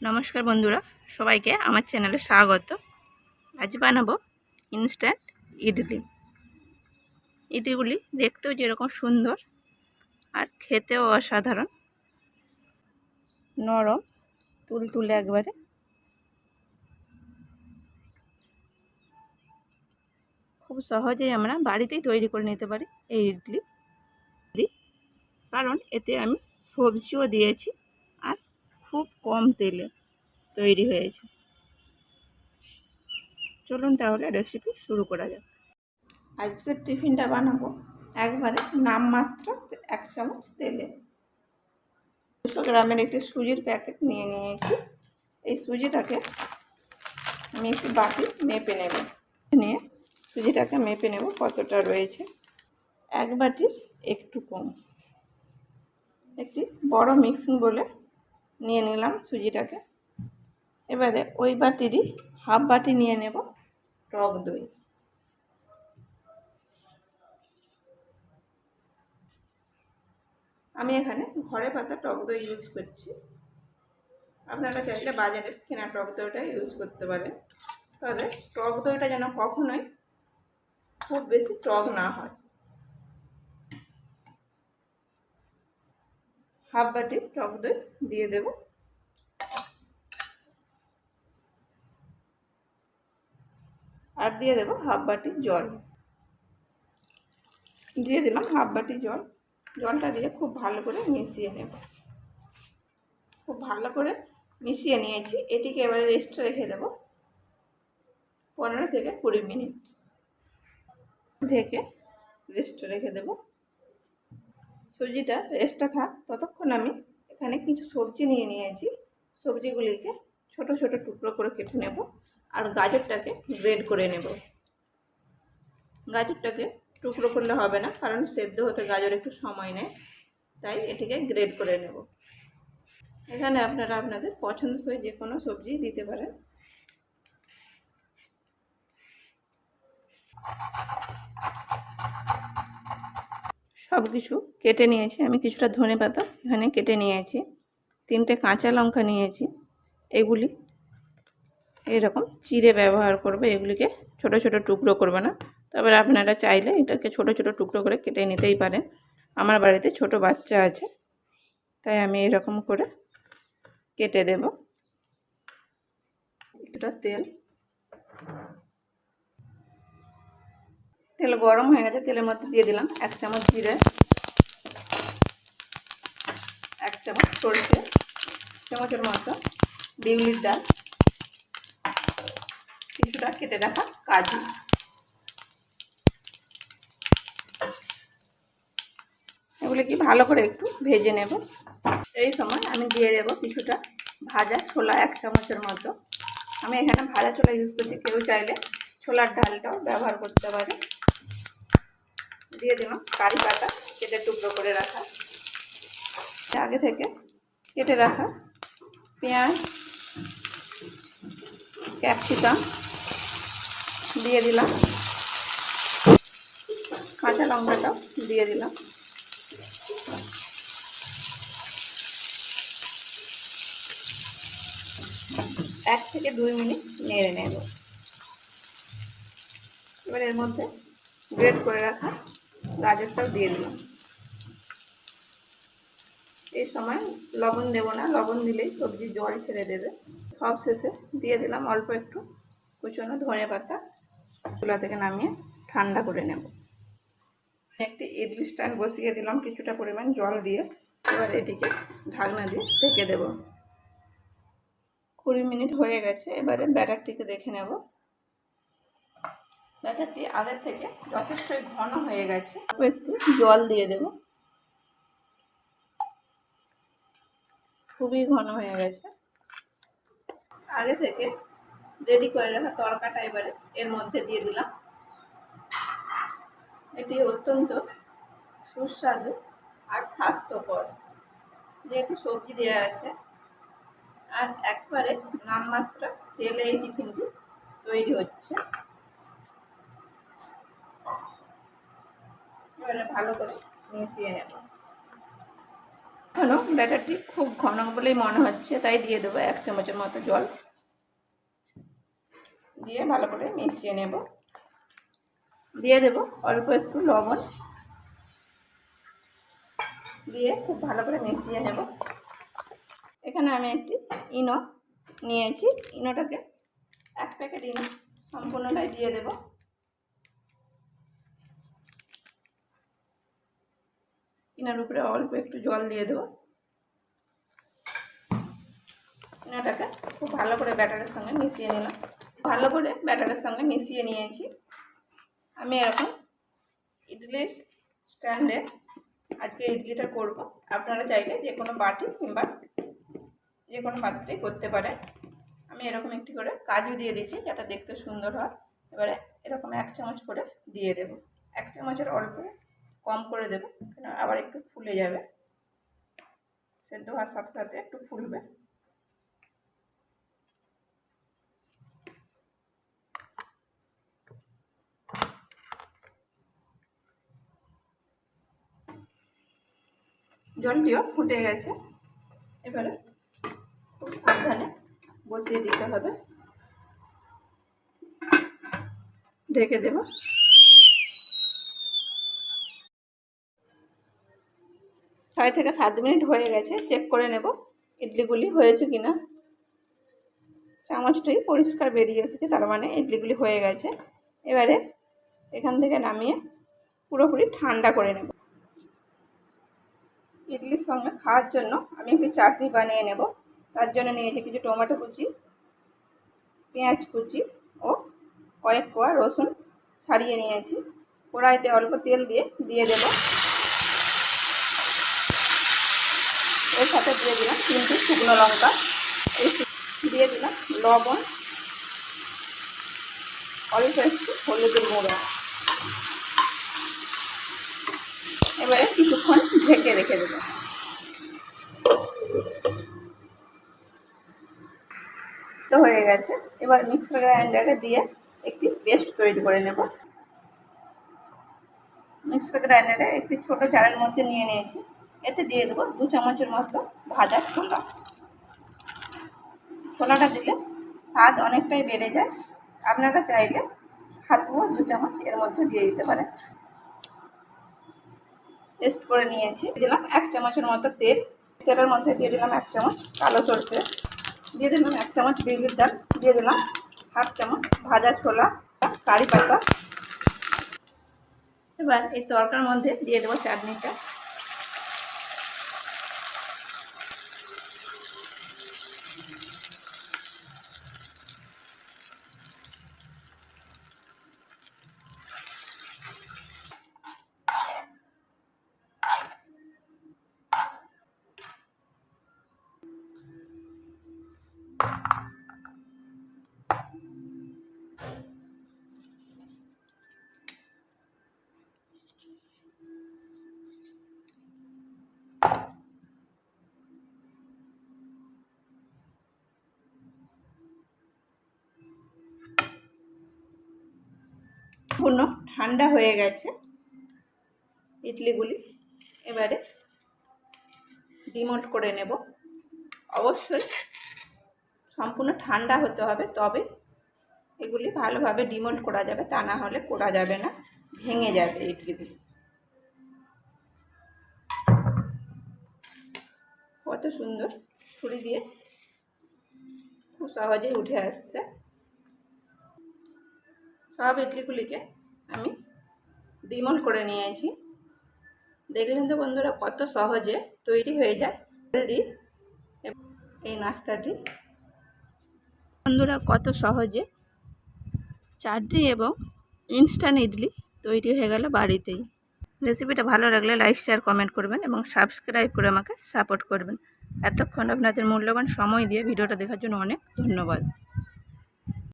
নমস্কার বন্ধুরা, সবাইকে আমার চ্যানেলে স্বাগত। আজ বানাবো ইনস্ট্যান্ট ইডলি। ইডলিগুলি দেখতেও যেরকম সুন্দর আর খেতেও অসাধারণ। নরম, তুলতুলে একবারে। খুব সহজেই আমরা বাড়িতেই তৈরি করে নিতে পারি এই ইডলি। কারণ এতে আমি সবজিও দিয়েছি। খুব কম তেলে তৈরি হয়েছে। চলুন তাহলে রেসিপি শুরু করা যাক। আজকের টিফিনটা বানাবো একবারে নামমাত্র এক চামচ তেলে। দুশো গ্রামের একটি সুজির প্যাকেট নিয়ে নিয়েছি। এই সুজিটাকে আমি একটু বাটি মেপে নেব। নিয়ে সুজিটাকে মেপে নেব কতটা রয়েছে। এক বাটির একটু কম। একটি বড় মিক্সিং বলে নিয়ে নিলাম সুজিটাকে। এবারে ওই বাটিরই হাফ বাটি নিয়ে নেব টক দই। আমি এখানে ঘরে পাতা টক দই ইউজ করছি। আপনারা চাইলে বাজারে কেনা টক দইটা ইউজ করতে পারেন। তবে টক দইটা যেন কখনোই খুব বেশি টক না হয়। হাফ বাটি টক দই দিয়ে দেব। আর দিয়ে দেব হাফ বাটি জল। দিয়ে দিলাম হাফ বাটি জল। জলটা দিয়ে খুব ভালো করে মিশিয়ে নেব। খুব ভালো করে মিশিয়ে নিয়েছি। এটিকে এবারে রেস্টে রেখে দেব পনেরো থেকে কুড়ি মিনিট। ঢেকে রেস্টে রেখে দেব। সুজিটা রেস্টটা থাক। ততক্ষণ আমি এখানে কিছু সবজি নিয়ে নিয়েছি। সবজিগুলিকে ছোট ছোট টুকরো করে কেটে নেব আর গাজরটাকে গ্রেড করে নেব। গাজরটাকে টুকরো করলে হবে না, কারণ সেদ্ধ হতে গাজর একটু সময় নেয়, তাই এটিকে গ্রেড করে নেব। এখানে আপনারা আপনাদের পছন্দসই যে কোনো সবজি দিতে পারেন। সব কিছু কেটে নিয়েছি। আমি কিছুটা ধনে পাতা এখানে কেটে নিয়েছি। তিনটে কাঁচা লঙ্কা নিয়েছি। এগুলি এরকম চিড়ে ব্যবহার করবে। এগুলিকে ছোট ছোট টুকরো করবে না। তবে আপনারা চাইলে এটাকে ছোট ছোট টুকরো করে কেটে নিতেই পারেন। আমার বাড়িতে ছোট বাচ্চা আছে। তাই আমি এরকম করে কেটে দেব। এটা তেল। তেল গরম হয়ে গেছে, তেলের মধ্যে দিয়ে দিলাম এক চামচ জিরে, এক চামচ সরষে চামচের মতো বিউলির ডাল, কিছুটা কেটে রাখা কাজু। এগুলো কি ভালো করে একটু ভেজে নেব। এই সময় আমি দিয়ে দেব কিছুটা ভাজা ছোলা, এক চামচের মতো। আমি এখানে ভাজা ছোলা ইউজ করছি, কেউ চাইলে ছোলার ডালটাও ব্যবহার করতে পারে। দিয়ে দিলাম কারি পাতা, কেটে টুকরো করে রাখা। আগে থেকে কেটে রাখা। পেঁয়াজ, ক্যাপসিকাম দিয়ে দিলাম। কাঁচা লঙ্কাটাও দিয়ে দিলাম। এক থেকে দুই মিনিট নেড়ে নেব। এবার এর মধ্যে গ্রেড করে রাখা গাজরটাও দিয়ে দিলাম। এই সময় লবণ দেবো না, লবণ দিলেই সবজি জল ছেড়ে দেবে। সব শেষে দিয়ে দিলাম অল্প একটু কুচনো ধনে পাতা। চুলা থেকে নামিয়ে ঠান্ডা করে নেব। একটি ইডলি স্ট্যান্ড বসিয়ে দিলাম কিছুটা পরিমাণ জল দিয়ে। এবার এটিকে ঢাকনা দিয়ে ঢেকে দেব। কুড়ি মিনিট হয়ে গেছে, এবারে ব্যাটারটিকে দেখে নেব। ব্যাটারটি আগের থেকে যথেষ্টই ঘন হয়ে গেছে। একটু জল দিয়ে দেব। খুবই ঘন হয়ে গেছে। আগে থেকে রেডি করে রাখা তরকাটা এবারে এর মধ্যে দিয়ে দিলাম। এটি অত্যন্ত সুস্বাদু আর স্বাস্থ্যকর। যেহেতু সবজি দেওয়া আছে আর একবারে নামমাত্রা তেলে এই টিফিনটি তৈরি হচ্ছে। ভালো করে মিশিয়ে নেব। এখনও ব্যাটারটি খুব ঘন বলেই মনে হচ্ছে, তাই দিয়ে দেবো এক চামচের মতো জল। দিয়ে ভালো করে মিশিয়ে নেব। দিয়ে দেব অল্প একটু লবণ। দিয়ে খুব ভালো করে মিশিয়ে নেব। এখানে আমি একটি ইনো নিয়েছি। ইনোটাকে এক প্যাকেট ইনো সম্পূর্ণটাই দিয়ে দেব। ইনার উপরে অল্প একটু জল দিয়ে দেবো। ইনোটাকে খুব ভালো করে ব্যাটারের সঙ্গে মিশিয়ে নিলাম। ভালো করে ব্যাটারের সঙ্গে মিশিয়ে নিয়েছি। আমি এরকম ইডলির স্ট্যান্ডে আজকে ইডলিটা করব। আপনারা চাইলে যে কোনো বাটি কিংবা যে কোনো পাত্রেই করতে পারেন। আমি এরকম একটি করে কাজু দিয়ে দিচ্ছি যাতে দেখতে সুন্দর হয়। এবারে এরকম এক চামচ করে দিয়ে দেব। এক চামচের অল্প কম করে দেব, কেন আবার একটু ফুলে যাবে। সেদ্ধ হওয়ার সাথে সাথে একটু ফুলবে। জলটিও ফুটে গেছে। এবারে খুব সাবধানে বসিয়ে দিতে হবে। ঢেকে দেব। ছয় থেকে সাত মিনিট হয়ে গেছে চেক করে নেব ইডলিগুলি হয়েছে কি না চামচটাই পরিষ্কার বেরিয়ে এসেছে, তার মানে ইডলিগুলি হয়ে গেছে। এবারে এখান থেকে নামিয়ে পুরোপুরি ঠান্ডা করে নেব। ইডলির সঙ্গে খাওয়ার জন্য আমি একটি চাটনি বানিয়ে নেব। তার জন্য নিয়েছি কিছু টমেটো কুচি, পেঁয়াজ কুচি ও কয়েক কোয়া রসুন ছাড়িয়ে নিয়েছি। কড়াইতে অল্প তেল দিয়ে দিয়ে দেব। এর সাথে দিয়ে দিলাম তিনটে শুকনো লঙ্কা। দিয়ে দিলাম লবণ, অল্প হলুদের গুঁড়ো। এবারে কিছুক্ষণ ঢেকে রেখে দেবো। তো হয়ে গেছে। এবার মিক্সার গ্রাইন্ডারে দিয়ে একটি পেস্ট তৈরি করে নেব। মিক্সার গ্রাইন্ডারে একটি ছোট জারের মধ্যে নিয়ে নিয়েছি। এতে দিয়ে দেবো দু চামচের মতো ভাজা ছোলা ছোলাটা দিলে স্বাদ অনেকটাই বেড়ে যায়। আপনারা চাইলে হালুয়া দু চামচ এর মধ্যে দিয়ে দিতে পারেন। পেস্ট করে নিয়েছি। দিলাম এক চামচের মতো তেল। তেলের মধ্যে দিয়ে দিলাম এক চামচ কালো সরষে। দিয়ে দিলাম এক চামচ বিউলির ডাল। দিয়ে দিলাম হাফ চামচ ভাজা ছোলা, কারি পাতা। এবার এই তরকার মধ্যে দিয়ে দেবো চাটনিটা। সম্পূর্ণ ঠান্ডা হয়ে গেছে ইডলিগুলি। এবারে ডিমোল্ট করে নেব। অবশ্যই সম্পূর্ণ ঠান্ডা হতে হবে, তবে এগুলি ভালোভাবে ডিমোল্ট করা যাবে, তা না হলে করা যাবে না, ভেঙে যাবে ইডলিগুলি। কত সুন্দর ছুরি দিয়ে খুব সহজেই উঠে আসছে। সব ইডলিগুলিকে আমি ডিমল করে নিয়েছি। দেখলেন তো বন্ধুরা, কত সহজে তৈরি হয়ে যায় হেলদি। এই নাস্তাটি। বন্ধুরা, কত সহজে চাটনি এবং ইনস্ট্যান্ট ইডলি তৈরি হয়ে গেল বাড়িতেই। রেসিপিটা ভালো লাগলে লাইক শেয়ার কমেন্ট করবেন এবং সাবস্ক্রাইব করে আমাকে সাপোর্ট করবেন। এতক্ষণ আপনাদের মূল্যবান সময় দিয়ে ভিডিওটা দেখার জন্য অনেক ধন্যবাদ।